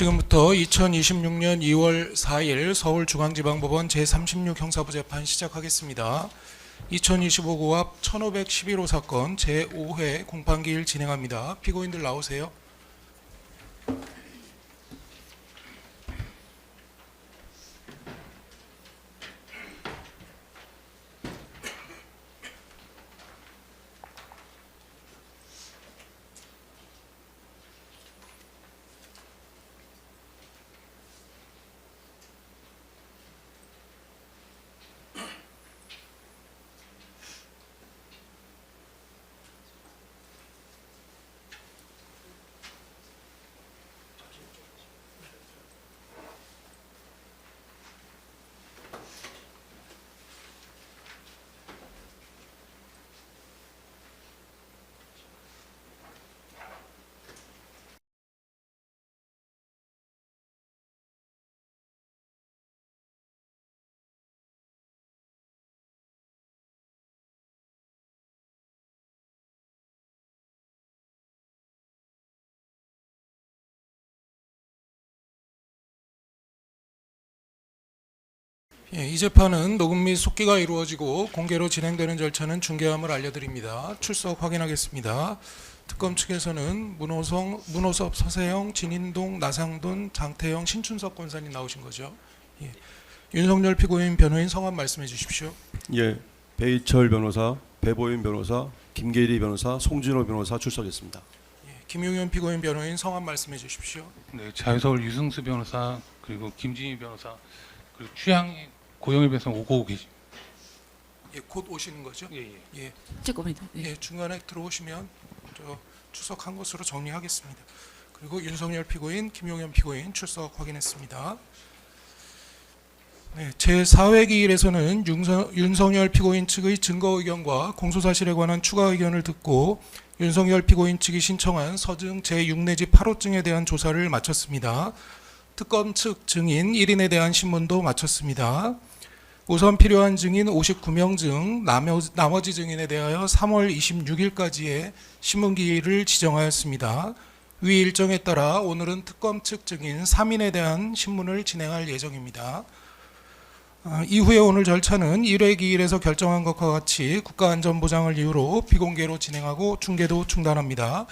지금부터 2026년 2월 4일 서울중앙지방법원 제36 형사부 재판 시작하겠습니다. 2025 고압 1511호 사건 제5회 공판기일 진행합니다. 피고인들 나오세요. 예, 이 재판은 녹음 및 속기가 이루어지고 공개로 진행되는 절차는 중개함을 알려드립니다. 출석 확인하겠습니다. 특검 측에서는 문호성, 문호섭, 서세영, 진인동, 나상돈, 장태영, 신춘석 권사님 나오신 거죠. 예. 윤석열 피고인 변호인 성함 말씀해 주십시오. 예, 배이철 변호사, 배보인 변호사, 김계리 변호사, 송진호 변호사 출석했습니다. 예. 김용현 피고인 변호인 성함 말씀해 주십시오. 네, 자유서울 유승수 변호사 그리고 김진희 변호사 그리고 취향 고영일 변호사 오고 계시. 예, 곧 오시는 거죠? 예, 예. 예, 조금이다. 네. 예, 중간에 들어오시면 저 출석한 것으로 정리하겠습니다. 그리고 윤석열 피고인, 김용현 피고인 출석 확인했습니다. 네, 제4회 기일에서는 윤서, 윤석열 피고인 측의 증거 의견과 공소 사실에 관한 추가 의견을 듣고 윤석열 피고인 측이 신청한 서증 제6 내지 8호증에 대한 조사를 마쳤습니다. 특검 측 증인 1인에 대한 신문도 마쳤습니다. 우선 필요한 증인 59명 중 나머지, 증인에 대하여 3월 26일까지의 신문기일을 지정하였습니다. 위 일정에 따라 오늘은 특검 측 증인 3인에 대한 신문을 진행할 예정입니다. 아, 이후에 오늘 절차는 1회 기일에서 결정한 것과 같이 국가안전보장을 이유로 비공개로 진행하고 중계도 중단합니다.